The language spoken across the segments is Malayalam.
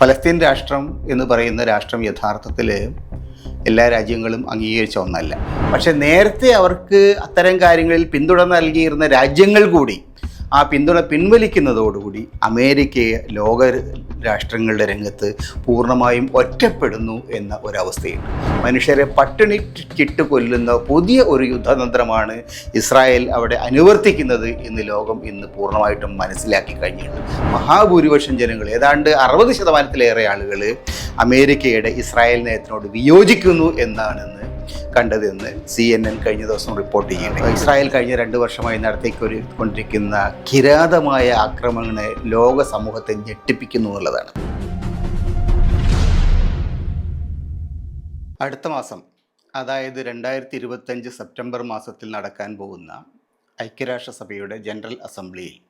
ഫലസ്തീൻ രാഷ്ട്രം എന്ന് പറയുന്ന രാഷ്ട്രം യഥാർത്ഥത്തിൽ എല്ലാ രാജ്യങ്ങളും അംഗീകരിച്ച ഒന്നല്ല. പക്ഷെ നേരത്തെ അവർക്ക് അത്തരം കാര്യങ്ങളിൽ പിന്തുണ നൽകിയിരുന്ന രാജ്യങ്ങൾ കൂടി ആ പിന്തുണ പിൻവലിക്കുന്നതോടുകൂടി അമേരിക്കയെ ലോക രാഷ്ട്രങ്ങളുടെ രംഗത്ത് പൂർണമായും ഒറ്റപ്പെടുന്നു എന്ന ഒരവസ്ഥയുണ്ട്. മനുഷ്യരെ പട്ടിണി ചിട്ട് കൊല്ലുന്ന പുതിയ ഒരു യുദ്ധതന്ത്രമാണ് ഇസ്രായേൽ അവിടെ അനുവർത്തിക്കുന്നത് എന്ന് ലോകം ഇന്ന് പൂർണമായിട്ടും മനസ്സിലാക്കി കഴിഞ്ഞിട്ടുണ്ട്. മഹാഭൂരിപക്ഷം ജനങ്ങൾ ഏതാണ്ട് അറുപത് ശതമാനത്തിലേറെ ആളുകൾ അമേരിക്കയുടെ ഇസ്രായേൽ നയത്തിനോട് വിയോജിക്കുന്നു എന്നാണെന്ന് കണ്ടതെന്ന് സി എൻ എൻ കഴിഞ്ഞ ദിവസം റിപ്പോർട്ട് ചെയ്യുന്നത് ഇസ്രായേൽ കഴിഞ്ഞ രണ്ട് വർഷമായി നടത്തിക്കൊരു കൊണ്ടിരിക്കുന്ന കിരാതമായ ആക്രമണങ്ങളെ ലോക സമൂഹത്തെ ഞെട്ടിപ്പിക്കുന്നു എന്നുള്ളതാണ്. അടുത്ത മാസം അതായത് രണ്ടായിരത്തി ഇരുപത്തഞ്ച് സെപ്റ്റംബർ മാസത്തിൽ നടക്കാൻ പോകുന്ന ഐക്യരാഷ്ട്രസഭയുടെ ജനറൽ അസംബ്ലിയിൽ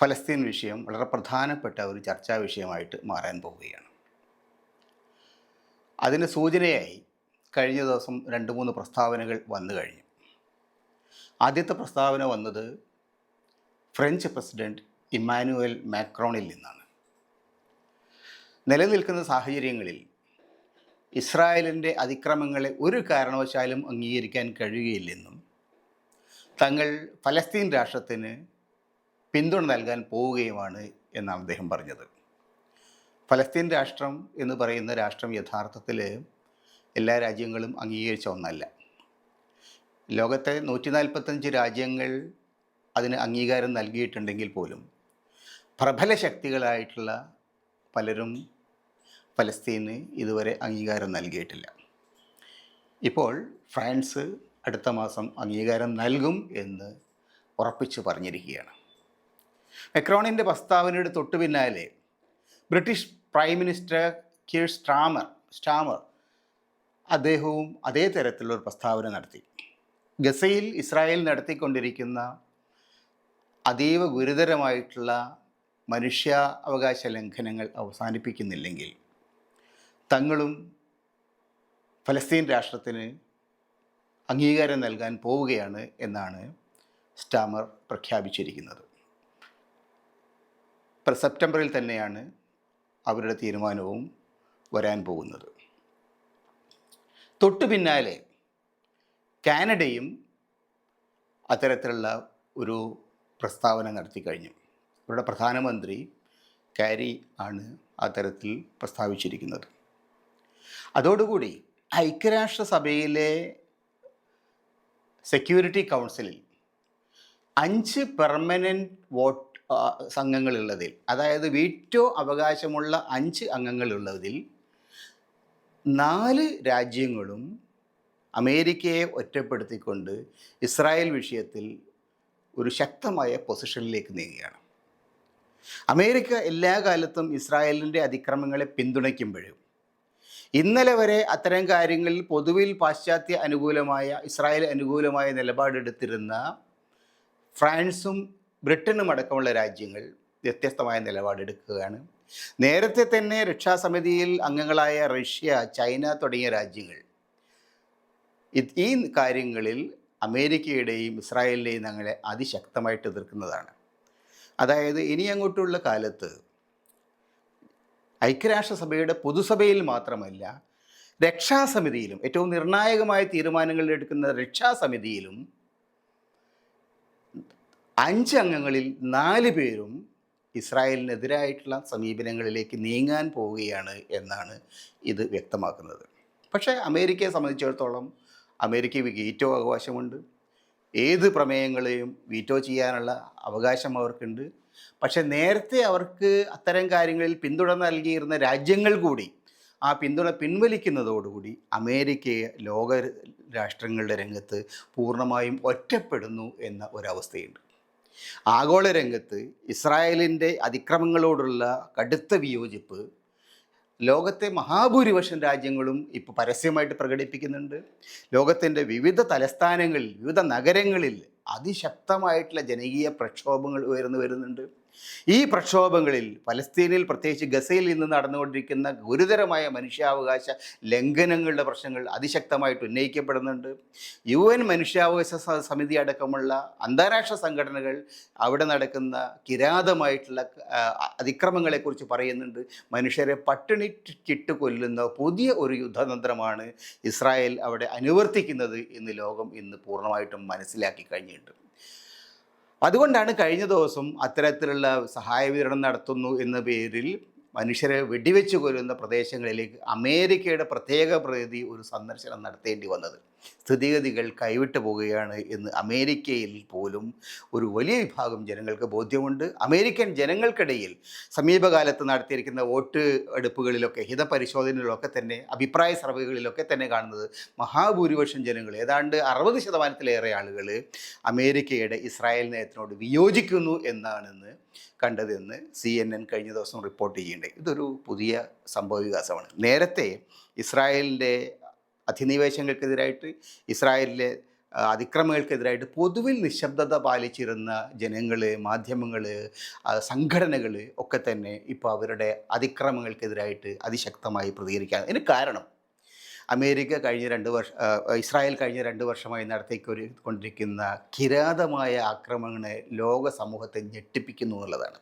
ഫലസ്തീൻ വിഷയം വളരെ പ്രധാനപ്പെട്ട ഒരു ചർച്ചാ വിഷയമായിട്ട് മാറാൻ പോവുകയാണ്. അതിന് സൂചനയായി കഴിഞ്ഞ ദിവസം രണ്ട് മൂന്ന് പ്രസ്താവനകൾ വന്നു കഴിഞ്ഞു. ആദ്യത്തെ പ്രസ്താവന വന്നത് ഫ്രഞ്ച് പ്രസിഡന്റ് ഇമ്മാനുവൽ മാക്രോണിൽ നിന്നാണ്. നിലനിൽക്കുന്ന സാഹചര്യങ്ങളിൽ ഇസ്രായേലിന്റെ അതിക്രമങ്ങളെ ഒരു കാരണവശാലും അംഗീകരിക്കാൻ കഴിയുകയില്ലെന്നും തങ്ങൾ ഫലസ്തീൻ രാഷ്ട്രത്തിന് പിന്തുണ നൽകാൻ പോവുകയുമാണ് എന്നാണ് അദ്ദേഹം പറഞ്ഞത്. ഫലസ്തീൻ രാഷ്ട്രം എന്ന് പറയുന്ന രാഷ്ട്രം യഥാർത്ഥത്തിൽ എല്ലാ രാജ്യങ്ങളും അംഗീകരിച്ച ഒന്നല്ല. ലോകത്തെ നൂറ്റി നാൽപ്പത്തഞ്ച് രാജ്യങ്ങൾ അതിന് അംഗീകാരം നൽകിയിട്ടുണ്ടെങ്കിൽ പോലും പ്രബല ശക്തികളായിട്ടുള്ള പലരും ഫലസ്തീന് ഇതുവരെ അംഗീകാരം നൽകിയിട്ടില്ല. ഇപ്പോൾ ഫ്രാൻസ് അടുത്ത മാസം അംഗീകാരം നൽകും എന്ന് ഉറപ്പിച്ചു പറഞ്ഞിരിക്കുകയാണ്. മെക്രോണിന്റെ പ്രസ്താവനയുടെ തൊട്ടു പിന്നാലെ British prime minister Keir Starmer Starmer അദ്ദേഹവും അതേ തരത്തിലുള്ള ഒരു പ്രസ്താവന നടത്തി. ഗസയിൽ ഇസ്രായേൽ നടത്തിക്കൊണ്ടിരിക്കുന്ന അതീവ ഗുരുതരമായിട്ടുള്ള മനുഷ്യ അവകാശ ലംഘനങ്ങൾ അവസാനിപ്പിക്കുന്നില്ലെങ്കിൽ തങ്ങളും ഫലസ്തീൻ രാഷ്ട്രത്തിന് അംഗീകാരം നൽകാൻ പോവുകയാണ് എന്നാണ് സ്റ്റാമർ പ്രഖ്യാപിച്ചിരിക്കുന്നത്. സെപ്റ്റംബറിൽ തന്നെയാണ് അവരുടെ തീരുമാനവും വരാൻ പോകുന്നത്. തൊട്ടു പിന്നാലെ കാനഡയും അത്തരത്തിലുള്ള ഒരു പ്രസ്താവന നടത്തി കഴിഞ്ഞു. ഇവരുടെ പ്രധാനമന്ത്രി കാരി ആണ് അത്തരത്തിൽ പ്രസ്താവിച്ചിരിക്കുന്നത്. അതോടുകൂടി ഐക്യരാഷ്ട്രസഭയിലെ സെക്യൂരിറ്റി കൗൺസിലിൽ അഞ്ച് പെർമനന്റ് വോട്ട് സംഘങ്ങളുള്ളതിൽ അതായത് വീറ്റോ അവകാശമുള്ള അഞ്ച് അംഗങ്ങളുള്ളതിൽ നാല് രാജ്യങ്ങളും അമേരിക്കയെ ഒറ്റപ്പെടുത്തിക്കൊണ്ട് ഇസ്രായേൽ വിഷയത്തിൽ ഒരു ശക്തമായ പൊസിഷനിലേക്ക് നീങ്ങുകയാണ്. അമേരിക്ക എല്ലാ കാലത്തും ഇസ്രായേലിന്റെ അതിക്രമങ്ങളെ പിന്തുണയ്ക്കുമ്പോഴും ഇന്നലെ വരെ അത്തരം കാര്യങ്ങളിൽ പൊതുവിൽ പാശ്ചാത്യ അനുകൂലമായ ഇസ്രായേൽ അനുകൂലമായ നിലപാടെടുത്തിരുന്ന ഫ്രാൻസും ബ്രിട്ടനും അടക്കമുള്ള രാജ്യങ്ങൾ വ്യത്യസ്തമായ നിലപാടെടുക്കുകയാണ് നേരത്തെ തന്നെ രക്ഷാസമിതിയിൽ അംഗങ്ങളായ റഷ്യ ചൈന തുടങ്ങിയ രാജ്യങ്ങൾ. ഈ കാര്യങ്ങളിൽ അമേരിക്കയുടെയും ഇസ്രായേലിന്റെയും ഞങ്ങളെ അതിശക്തമായിട്ട് എതിർക്കുന്നതാണ്. അതായത് ഇനി അങ്ങോട്ടുള്ള കാലത്ത് ഐക്യരാഷ്ട്രസഭയുടെ പൊതുസഭയിൽ മാത്രമല്ല രക്ഷാസമിതിയിലും ഏറ്റവും നിർണായകമായ തീരുമാനങ്ങൾ എടുക്കുന്ന രക്ഷാസമിതിയിലും അഞ്ച് അംഗങ്ങളിൽ നാല് പേരും ഇസ്രായേലിനെതിരായിട്ടുള്ള സമീപനങ്ങളിലേക്ക് നീങ്ങാൻ പോവുകയാണ് എന്നാണ് ഇത് വ്യക്തമാക്കുന്നത്. പക്ഷേ അമേരിക്കയെ സംബന്ധിച്ചിടത്തോളം അമേരിക്കയ്ക്ക് വീറ്റോ അവകാശമുണ്ട്. ഏത് പ്രമേയങ്ങളെയും വീറ്റോ ചെയ്യാനുള്ള അവകാശം അവർക്കുണ്ട്. പക്ഷേ നേരത്തെ അവർക്ക് അത്തരം കാര്യങ്ങളിൽ പിന്തുണ നൽകിയിരുന്ന രാജ്യങ്ങൾ കൂടി ആ പിന്തുണ പിൻവലിക്കുന്നതോടുകൂടി അമേരിക്കയെ ലോക രാഷ്ട്രങ്ങളുടെ രംഗത്ത് പൂർണമായും ഒറ്റപ്പെടുന്നു എന്ന ഒരവസ്ഥയുണ്ട്. ആഗോള രംഗത്ത് ഇസ്രായേലിന്റെ അതിക്രമങ്ങളോടുള്ള കടുത്ത വിയോജിപ്പ് ലോകത്തെ മഹാഭൂരിപക്ഷം രാജ്യങ്ങളും ഇപ്പോൾ പരസ്യമായിട്ട് പ്രകടിപ്പിക്കുന്നുണ്ട്. ലോകത്തിന്റെ വിവിധ തലസ്ഥാനങ്ങളിൽ വിവിധ നഗരങ്ങളിൽ അതിശക്തമായിട്ടുള്ള ജനകീയ പ്രക്ഷോഭങ്ങൾ ഉയർന്നു വരുന്നുണ്ട്. ഈ പ്രക്ഷോഭങ്ങളിൽ പലസ്തീനിൽ പ്രത്യേകിച്ച് ഗസയിൽ നിന്ന് നടന്നുകൊണ്ടിരിക്കുന്ന ഗുരുതരമായ മനുഷ്യാവകാശ ലംഘനങ്ങളുടെ പ്രശ്നങ്ങൾ അതിശക്തമായിട്ട് ഉന്നയിക്കപ്പെടുന്നുണ്ട്. യു എൻ മനുഷ്യാവകാശ സമിതി അടക്കമുള്ള അന്താരാഷ്ട്ര സംഘടനകൾ അവിടെ നടക്കുന്ന കിരാതമായിട്ടുള്ള അതിക്രമങ്ങളെക്കുറിച്ച് പറയുന്നുണ്ട്. മനുഷ്യരെ പട്ടിണിച്ചിട്ട് കൊല്ലുന്ന പുതിയ ഒരു യുദ്ധതന്ത്രമാണ് ഇസ്രായേൽ അവിടെ അനുവർത്തിക്കുന്നത് എന്ന് ലോകം ഇന്ന് പൂർണമായിട്ടും മനസ്സിലാക്കി കഴിഞ്ഞിട്ടുണ്ട്. അതുകൊണ്ടാണ് കഴിഞ്ഞ ദിവസം അത്തരത്തിലുള്ള സഹായ വിതരണം നടത്തുന്നു എന്ന പേരിൽ മനുഷ്യരെ വെടിവെച്ച് കൊല്ലുന്ന പ്രദേശങ്ങളിലേക്ക് അമേരിക്കയുടെ പ്രത്യേക പ്രതിനിധി ഒരു സന്ദർശനം നടത്തേണ്ടി വന്നത്. സ്ഥിതിഗതികൾ കൈവിട്ടു പോവുകയാണ് എന്ന് അമേരിക്കയിൽ പോലും ഒരു വലിയ വിഭാഗം ജനങ്ങൾക്ക് ബോധ്യമുണ്ട്. അമേരിക്കൻ ജനങ്ങൾക്കിടയിൽ സമീപകാലത്ത് നടത്തിയിരിക്കുന്ന വോട്ട് എടുപ്പുകളിലൊക്കെ ഹിതപരിശോധനകളിലൊക്കെ തന്നെ അഭിപ്രായ സർവേകളിലൊക്കെ തന്നെ കാണുന്നത് മഹാഭൂരിപക്ഷം ജനങ്ങൾ ഏതാണ്ട് അറുപത് ശതമാനത്തിലേറെ ആളുകൾ അമേരിക്കയുടെ ഇസ്രായേൽ നയത്തിനോട് വിയോജിക്കുന്നു എന്നാണെന്ന് കണ്ടതെന്ന് സി എൻ എൻ കഴിഞ്ഞ ദിവസം റിപ്പോർട്ട് ചെയ്യേണ്ടത് ഇതൊരു പുതിയ സംഭവ വികാസമാണ്. നേരത്തെ ഇസ്രായേലിന്റെ അധിനിവേശങ്ങൾക്കെതിരായിട്ട് ഇസ്രായേലിലെ അതിക്രമങ്ങൾക്കെതിരായിട്ട് പൊതുവിൽ നിശബ്ദത പാലിച്ചിരുന്ന ജനങ്ങൾ മാധ്യമങ്ങൾ സംഘടനകൾ ഒക്കെ തന്നെ ഇപ്പോൾ അവരുടെ അതിക്രമങ്ങൾക്കെതിരായിട്ട് അതിശക്തമായി പ്രതികരിക്കാൻ ഇതിന് കാരണം അമേരിക്ക കഴിഞ്ഞ രണ്ട് വർഷ ഇസ്രായേൽ കഴിഞ്ഞ രണ്ട് വർഷമായി നടത്തിക്കൊരു കൊണ്ടിരിക്കുന്ന കിരാതമായ ആക്രമണങ്ങളെ ലോക സമൂഹത്തെ ഞെട്ടിപ്പിക്കുന്നു എന്നുള്ളതാണ്.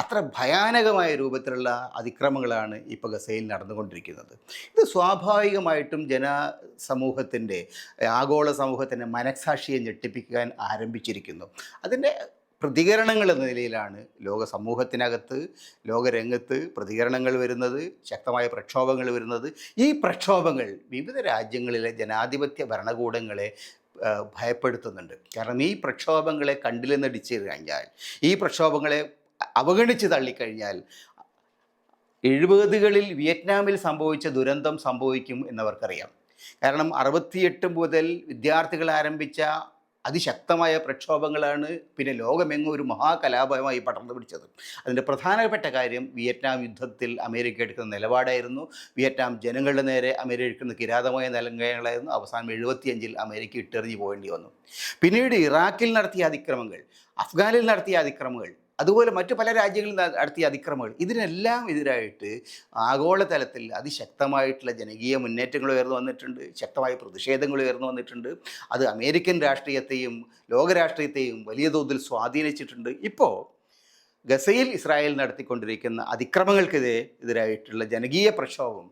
അത്ര ഭയാനകമായ രൂപത്തിലുള്ള അതിക്രമങ്ങളാണ് ഇപ്പോൾ ഗസയിൽ നടന്നുകൊണ്ടിരിക്കുന്നത്. ഇത് സ്വാഭാവികമായിട്ടും ജനസമൂഹത്തിന്റെ ആഗോള സമൂഹത്തിന്റെ മനസാക്ഷിയെ ഞെട്ടിപ്പിക്കാൻ ആരംഭിച്ചിരിക്കുന്നു. അതിന്റെ പ്രതികരണങ്ങൾ എന്ന നിലയിലാണ് ലോക സമൂഹത്തിനകത്ത് ലോകരംഗത്ത് പ്രതികരണങ്ങൾ വരുന്നത് ശക്തമായ പ്രക്ഷോഭങ്ങൾ വരുന്നത്. ഈ പ്രക്ഷോഭങ്ങൾ വിവിധ രാജ്യങ്ങളിലെ ജനാധിപത്യ ഭരണകൂടങ്ങളെ ഭയപ്പെടുത്തുന്നുണ്ട്. കാരണം ഈ പ്രക്ഷോഭങ്ങളെ കണ്ടില്ലെന്നടിച്ചു കഴിഞ്ഞാൽ ഈ പ്രക്ഷോഭങ്ങളെ അവഗണിച്ച് തള്ളിക്കഴിഞ്ഞാൽ എഴുപതുകളിൽ വിയറ്റ്നാമിൽ സംഭവിച്ച ദുരന്തം സംഭവിക്കും എന്നവർക്കറിയാം. കാരണം അറുപത്തിയെട്ട് മുതൽ വിദ്യാർത്ഥികൾ ആരംഭിച്ച അതിശക്തമായ പ്രക്ഷോഭങ്ങളാണ് പിന്നെ ലോകമെങ്ങും ഒരു മഹാകലാപമായി പടർന്നു പിടിച്ചത്. അതിന്റെ പ്രധാനപ്പെട്ട കാര്യം വിയറ്റ്നാം യുദ്ധത്തിൽ അമേരിക്ക എടുക്കുന്ന നിലപാടായിരുന്നു. വിയറ്റ്നാം ജനങ്ങളുടെ നേരെ അമേരിക്ക എടുക്കുന്ന കിരാതമായ നിലങ്ങളായിരുന്നു അവസാനം എഴുപത്തിയഞ്ചിൽ അമേരിക്ക ഇട്ടെറിഞ്ഞു പോകേണ്ടി വന്നു. പിന്നീട് ഇറാഖിൽ നടത്തിയ അതിക്രമങ്ങൾ അഫ്ഗാനിൽ നടത്തിയ അതിക്രമങ്ങൾ അതുപോലെ മറ്റു പല രാജ്യങ്ങളിൽ നടത്തിയ അതിക്രമങ്ങൾ. ഇതിനെല്ലാം എതിരായിട്ട് ആഗോളതലത്തിൽ അതിശക്തമായിട്ടുള്ള ജനകീയ മുന്നേറ്റങ്ങൾ ഉയർന്നു വന്നിട്ടുണ്ട്. ശക്തമായ പ്രതിഷേധങ്ങൾ ഉയർന്നു വന്നിട്ടുണ്ട്. അത് അമേരിക്കൻ രാഷ്ട്രീയത്തെയും ലോകരാഷ്ട്രീയത്തെയും വലിയ തോതിൽ സ്വാധീനിച്ചിട്ടുണ്ട്. ഇപ്പോൾ ഗസയിൽ ഇസ്രായേൽ നടത്തിക്കൊണ്ടിരിക്കുന്ന അതിക്രമങ്ങൾക്കെതിരെ എതിരായിട്ടുള്ള ജനകീയ പ്രക്ഷോഭം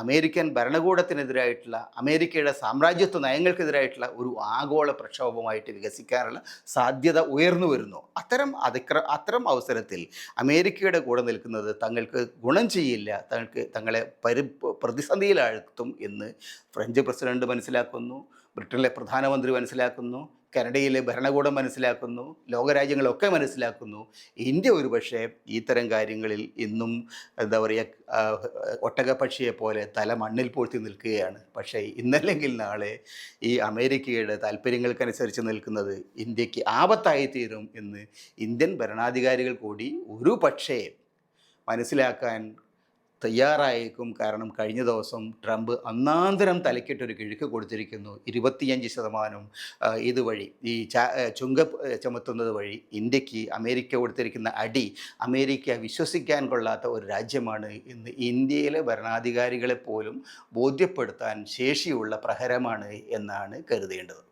അമേരിക്കൻ ഭരണകൂടത്തിനെതിരായിട്ടുള്ള അമേരിക്കയുടെ സാമ്രാജ്യത്വ നയങ്ങൾക്കെതിരായിട്ടുള്ള ഒരു ആഗോള പ്രക്ഷോഭമായിട്ട് വികസിക്കാനുള്ള സാധ്യത ഉയർന്നു വരുന്നു. അത്തരം അതിക്ര അത്തരം അവസരത്തിൽ അമേരിക്കയുടെ കൂടെ നിൽക്കുന്നത് തങ്ങൾക്ക് ഗുണം ചെയ്യില്ല തങ്ങൾക്ക് തങ്ങളെ പരി പ്രതിസന്ധിയിലാഴ്ത്തും എന്ന് ഫ്രഞ്ച് പ്രസിഡന്റ് മനസ്സിലാക്കുന്നു ബ്രിട്ടനിലെ പ്രധാനമന്ത്രി മനസ്സിലാക്കുന്നു. കാനഡയിലെ ഭരണകൂടം മനസ്സിലാക്കുന്നു ലോകരാജ്യങ്ങളൊക്കെ മനസ്സിലാക്കുന്നു. ഇന്ത്യ ഒരു പക്ഷേ ഇത്തരം കാര്യങ്ങളിൽ ഇന്നും എന്താ പറയുക ഒട്ടകപ്പക്ഷിയെ പോലെ തല മണ്ണിൽ പൂഴ്ത്തി നിൽക്കുകയാണ്. പക്ഷേ ഇന്നല്ലെങ്കിൽ നാളെ ഈ അമേരിക്കയുടെ താല്പര്യങ്ങൾക്കനുസരിച്ച് നിൽക്കുന്നത് ഇന്ത്യയ്ക്ക് ആപത്തായി തീരും എന്ന് ഇന്ത്യൻ ഭരണാധികാരികൾ കൂടി ഒരു പക്ഷേ മനസ്സിലാക്കാൻ തയ്യാറായേക്കും കാരണം കഴിഞ്ഞ ദിവസം ട്രംപ് അന്നാന്തരം തലക്കിട്ടൊരു കിഴുക്ക് കൊടുത്തിരിക്കുന്നു ഇരുപത്തിയഞ്ച് ശതമാനം ഇതുവഴി. ഈ ചുങ്ക ചുമത്തുന്നത് വഴി ഇന്ത്യയ്ക്ക് അമേരിക്ക കൊടുത്തിരിക്കുന്ന അടി അമേരിക്ക വിശ്വസിക്കാൻ കൊള്ളാത്ത ഒരു രാജ്യമാണ് ഇന്ന് ഇന്ത്യയിലെ ഭരണാധികാരികളെ പോലും ബോധ്യപ്പെടുത്താൻ ശേഷിയുള്ള പ്രഹരമാണ് എന്നാണ് കരുതേണ്ടത്.